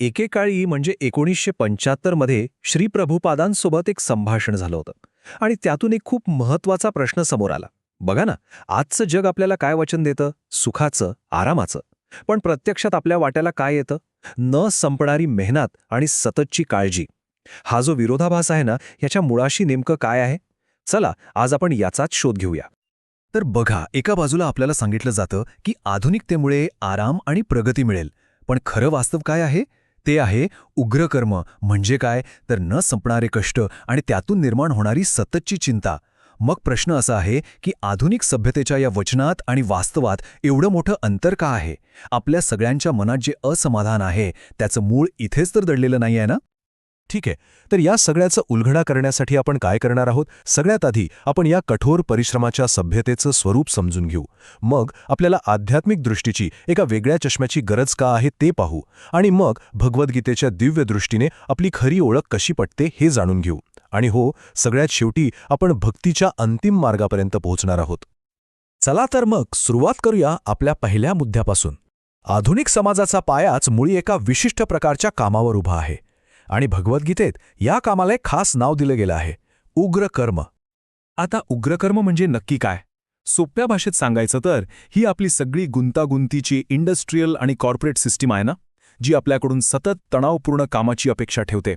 एकेकाळी म्हणजे एकोणीसशे पंच्याहत्तरमध्ये श्री प्रभुपादांसोबत एक संभाषण झालं होतं. आणि त्यातून एक खूप महत्त्वाचा प्रश्न समोर आला. बघा ना आजचं जग आपल्याला काय वचन देतं? सुखाचं आरामाचं. पण प्रत्यक्षात आपल्या वाट्याला काय येतं? न संपणारी मेहनत आणि सततची काळजी. हा जो विरोधाभास आहे ना याच्या मुळाशी नेमकं काय आहे? चला आज आपण याचाच शोध घेऊया. तर बघा एका बाजूला आपल्याला सांगितलं जातं की आधुनिकतेमुळे आराम आणि प्रगती मिळेल. पण खरं वास्तव काय आहे? ते आहे उग्रकर्म. म्हणजे काय? तर न संपणारे कष्ट आणि त्यातून निर्माण होणारी सततची चिंता. मग प्रश्न असा आहे की आधुनिक सभ्यतेच्या या वचनात आणि वास्तवात एवढं मोठं अंतर का आहे? आपल्या सगळ्यांच्या मनात जे असमाधान आहे त्याचं मूळ इथेच तर दडलेलं नाही आहे ना? ठीक आहे. तर या सगळ्याचा उलगडा करण्यासाठी आपण काय करणार आहोत? सगळ्यात आधी आपण या कठोर परिश्रमाच्या सभ्यतेचं स्वरूप समजून घेऊ. मग आपल्याला आध्यात्मिक दृष्टीची एका वेगळ्या चष्म्याची गरज का आहे ते पाहू आणि मग भगवद्गीतेच्या दिव्य दृष्टीने आपली खरी ओळख कशी पटते हे जाणून घेऊ. आणि हो सगळ्यात शेवटी आपण भक्तीच्या अंतिम मार्गापर्यंत पोहोचणार आहोत. चला तर मग सुरुवात करूया आपल्या पहिल्या मुद्द्यापासून. आधुनिक समाजाचा पायाच मुळी एका विशिष्ट प्रकारच्या कामावर उभा आहे. आणि भगवद्गीतेत या कामाला एक खास नाव दिलं गेलं आहे उग्र कर्म आता उग्रकर्म म्हणजे नक्की काय? सोप्या भाषेत सांगायचं तर ही आपली सगळी गुंतागुंतीची इंडस्ट्रीयल आणि कॉर्पोरेट सिस्टीम आहे ना जी आपल्याकडून सतत तणावपूर्ण कामाची अपेक्षा ठेवते.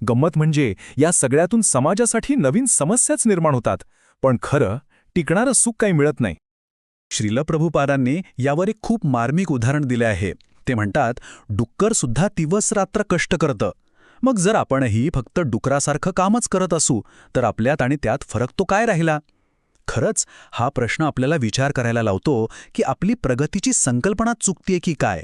गंमत म्हणजे या सगळ्यातून समाजासाठी नवीन समस्याच निर्माण होतात पण खरं टिकणारं सुख काही मिळत नाही. श्रील प्रभुपादांनी यावर एक खूप मार्मिक उदाहरण दिले आहे. ते म्हणतात डुक्कर सुद्धा दिवस रात्र कष्ट करतं. मग जर आपणही फक्त डुकरासारखं कामच करत असू तर आपल्यात आणि त्यात फरक तो काय राहिला? खरंच हा प्रश्न आपल्याला विचार करायला लावतो की आपली प्रगतीची संकल्पना चुकतीये की काय?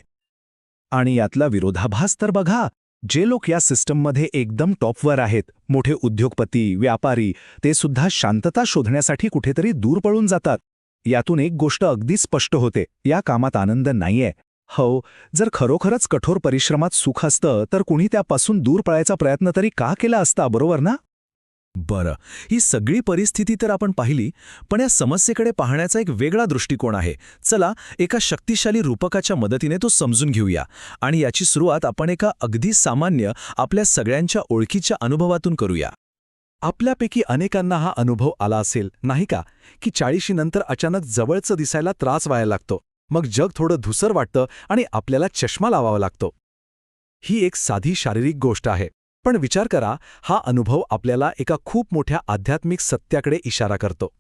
आणि यातला विरोधाभास तर बघा जे लोक या सिस्टममध्ये एकदम टॉपवर आहेत मोठे उद्योगपती व्यापारी ते सुद्धा शांतता शोधण्यासाठी कुठेतरी दूर पळून जातात. यातून एक गोष्ट अगदी स्पष्ट होते या कामात आनंद नाहीये. हो जर खरोखरच कठोर परिश्रमात सुख असतं तर कुणी त्यापासून दूर पळायचा प्रयत्न तरी का केला असता बरोबर ना? बरं ही सगळी परिस्थिती तर आपण पाहिली पण या समस्येकडे पाहण्याचा एक वेगळा दृष्टिकोन आहे. चला एका शक्तिशाली रूपकाच्या मदतीने तो समजून घेऊया आणि याची सुरुवात आपण एका अगदी सामान्य आपल्या सगळ्यांच्या ओळखीच्या अनुभवातून करूया. आपल्यापैकी अनेकांना हा अनुभव आला असेल नाही का? की चाळीशीनंतर अचानक जवळचं दिसायला त्रास व्हायला लागतो. मग जग थोडं धुसर वाटतं आणि आपल्याला चष्मा लावावा लागतो. ही एक साधी शारीरिक गोष्ट आहे. पण विचार करा हा अनुभव आपल्याला एका खूप मोठ्या आध्यात्मिक सत्याकडे इशारा करतो.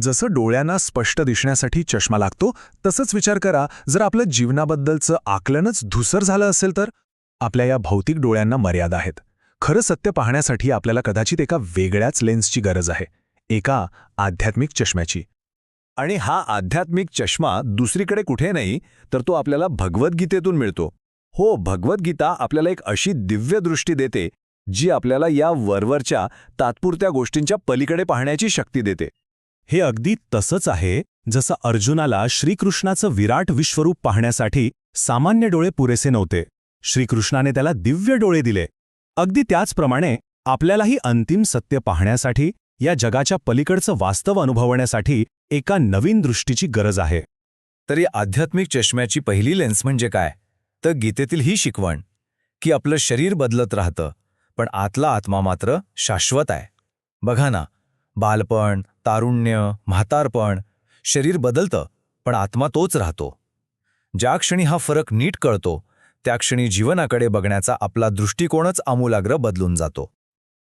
जसं डोळ्यांना स्पष्ट दिसण्यासाठी चष्मा लागतो तसंच विचार करा जर आपलं जीवनाबद्दलचं आकलनच धुसर झालं असेल तर? आपल्या या भौतिक डोळ्यांना मर्यादा आहेत. खरं सत्य पाहण्यासाठी आपल्याला कदाचित एका वेगळ्याच लेन्सची गरज आहे. एका आध्यात्मिक चष्म्याची. आणि हा आध्यात्मिक चष्मा दुसरीकडे कुठे नाही तर तो आपल्याला भगवद्गीतेतून मिळतो. हो भगवद्गीता आपल्याला एक अशी दिव्य दृष्टी देते जी आपल्याला या वरवरच्या तात्पुरत्या गोष्टींच्या पलीकडे पाहण्याची शक्ती देते. हे अगदी तसंच आहे जसं अर्जुनाला श्रीकृष्णाचं विराट विश्वरूप पाहण्यासाठी सामान्य डोळे पुरेसे नव्हते. श्रीकृष्णाने त्याला दिव्य डोळे दिले. अगदी त्याचप्रमाणे आपल्यालाही अंतिम सत्य पाहण्यासाठी या जगाच्या पलीकडचं वास्तव अनुभवण्यासाठी एका नवीन दृष्टीची गरज आहे. तर या आध्यात्मिक चष्म्याची पहिली लेन्स म्हणजे काय? तर गीतेतील ही शिकवण की आपलं शरीर बदलत राहतं पण आतला आत्मा मात्र शाश्वत आहे. बघा ना बालपण तारुण्य म्हातारपण शरीर बदलतं पण आत्मा तोच राहतो. ज्या क्षणी हा फरक नीट कळतो त्या क्षणी जीवनाकडे बघण्याचा आपला दृष्टिकोनच आमूलाग्र बदलून जातो.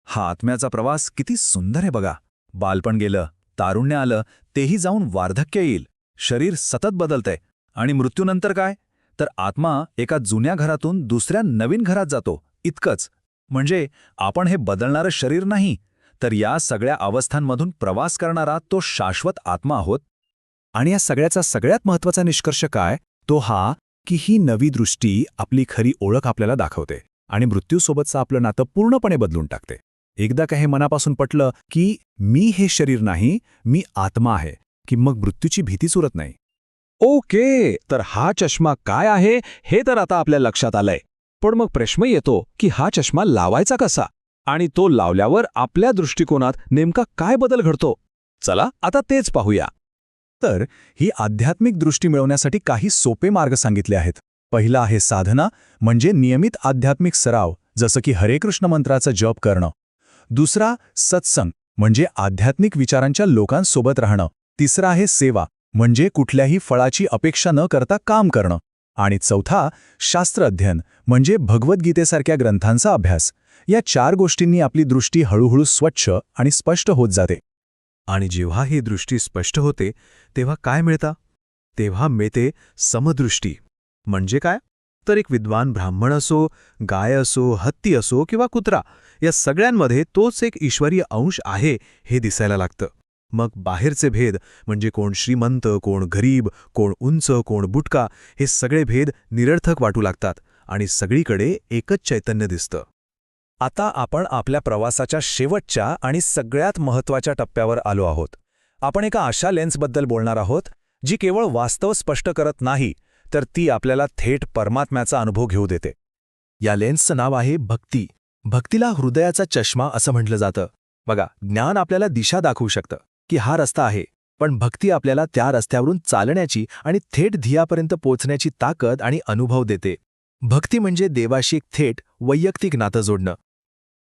हा आत्म्याचा प्रवास किती सुंदर आहे बघा. बालपण गेलं तारुण्य आलं तेही जाऊन वार्धक्य येईल. शरीर सतत बदलतंय. आणि मृत्यूनंतर काय? तर आत्मा एका जुन्या घरातून दुसऱ्या नवीन घरात जातो. इतकंच. म्हणजे आपण हे बदलणारं शरीर नाही तर या सगळ्या अवस्थांमधून प्रवास करणारा तो शाश्वत आत्मा आहोत. आणि या सगळ्याचा सगळ्यात महत्त्वाचा निष्कर्ष काय? तो हा की ही नवी दृष्टी आपली खरी ओळख आपल्याला दाखवते. आणि मृत्यूसोबतचं आपलं नातं पूर्णपणे बदलून टाकते. एकदा का हे मनापासून पटलं की मी हे शरीर नाही मी आत्मा आहे की मग मृत्यूची भीतीच उरत नाही. ओके तर हा चष्मा काय आहे हे तर आता आपल्या लक्षात आलंय. पण मग प्रश्न येतो की हा चष्मा लावायचा कसा? आणि तो लावल्यावर आपल्या दृष्टिकोनात नेमका काय बदल घडतो? चला आता तेच पाहूया. तर ही आध्यात्मिक दृष्टी मिळवण्यासाठी काही सोपे मार्ग सांगितले आहेत. पहिला आहे साधना म्हणजे नियमित आध्यात्मिक सराव जसं की हरे कृष्ण मंत्राचा जप करणं. दुसरा सत्संग म्हणजे आध्यात्मिक विचारांच्या लोकांसोबत राहणं. तिसरा आहे सेवा म्हणजे कुठल्याही फळाची अपेक्षा न करता काम करणं. आणि चौथा शास्त्र अध्ययन म्हणजे भगवद्गीतेसारख्या ग्रंथांचा अभ्यास. या चार गोष्टींनी आपली दृष्टी हळूहळू स्वच्छ आणि स्पष्ट होत जाते. आणि जेव्हा ही दृष्टी स्पष्ट होते तेव्हा काय मिळता? तेव्हा मिळते समदृष्टी. म्हणजे काय? तर एक विद्वान ब्राह्मण असो गाय असो हत्ती असो किंवा कुत्रा या सगळ्यांमध्ये तोच एक ईश्वरीय अंश आहे हे दिसायला लागतं. मग बाहेरचे भेद म्हणजे कोण श्रीमंत कोण गरीब कोण उंच कोण बुटका हे सगळे भेद निरर्थक वाटू लागतात आणि सगळीकडे एकच चैतन्य दिसतं. आता आपण आपल्या प्रवासाच्या शेवटच्या आणि सगळ्यात महत्त्वाच्या टप्प्यावर आलो आहोत. आपण एका अशा लेन्सबद्दल बोलणार आहोत जी केवळ वास्तव स्पष्ट करत नाही तर ती आपल्याला थेट परमात्म्याचा अनुभव घेऊ देते. या लेन्सचं नाव आहे भक्ती. भक्तीला हृदयाचा चष्मा असं म्हटलं जातं. बघा ज्ञान आपल्याला दिशा दाखवू शकतं की हा रस्ता आहे पण भक्ती आपल्याला त्या रस्त्यावरून चालण्याची आणि थेट धियापर्यंत पोचण्याची ताकद आणि अनुभव देते. भक्ती म्हणजे देवाशी एक थेट वैयक्तिक नातं जोडणं.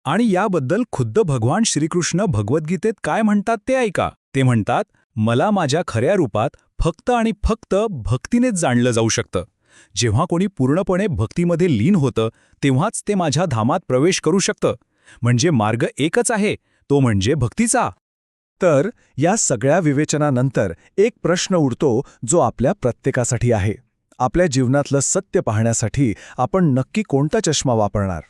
आणि याबद्दल खुद्द भगवान श्रीकृष्ण भगवद्गीतेत काय म्हणतात ते ऐका. ते म्हणतात मला माझ्या खऱ्या रूपात फक्त आणि फक्त भक्तीनेच जाणलं जाऊ शकतं. जेव्हा कोणी पूर्णपणे भक्तीमध्ये लीन होतं तेव्हाच ते माझ्या धामात प्रवेश करू शकतं. म्हणजे मार्ग एकच आहे तो म्हणजे भक्तीचा. तर या सगळ्या विवेचनानंतर एक प्रश्न उरतो जो आपल्या प्रत्येकासाठी आहे. आपल्या जीवनातलं सत्य पाहण्यासाठी आपण नक्की कोणता चष्मा वापरणार?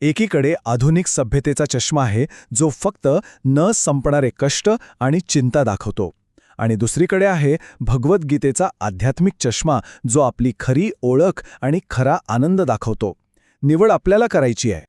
एकीकडे आधुनिक सभ्यतेचा चष्मा आहे जो फक्त न संपणारे कष्ट आणि चिंता दाखवतो. आणि दुसरीकडे आहे भगवद्गीतेचा आध्यात्मिक चष्मा जो आपली खरी ओळख आणि खरा आनंद दाखवतो. निवड आपल्याला करायची आहे.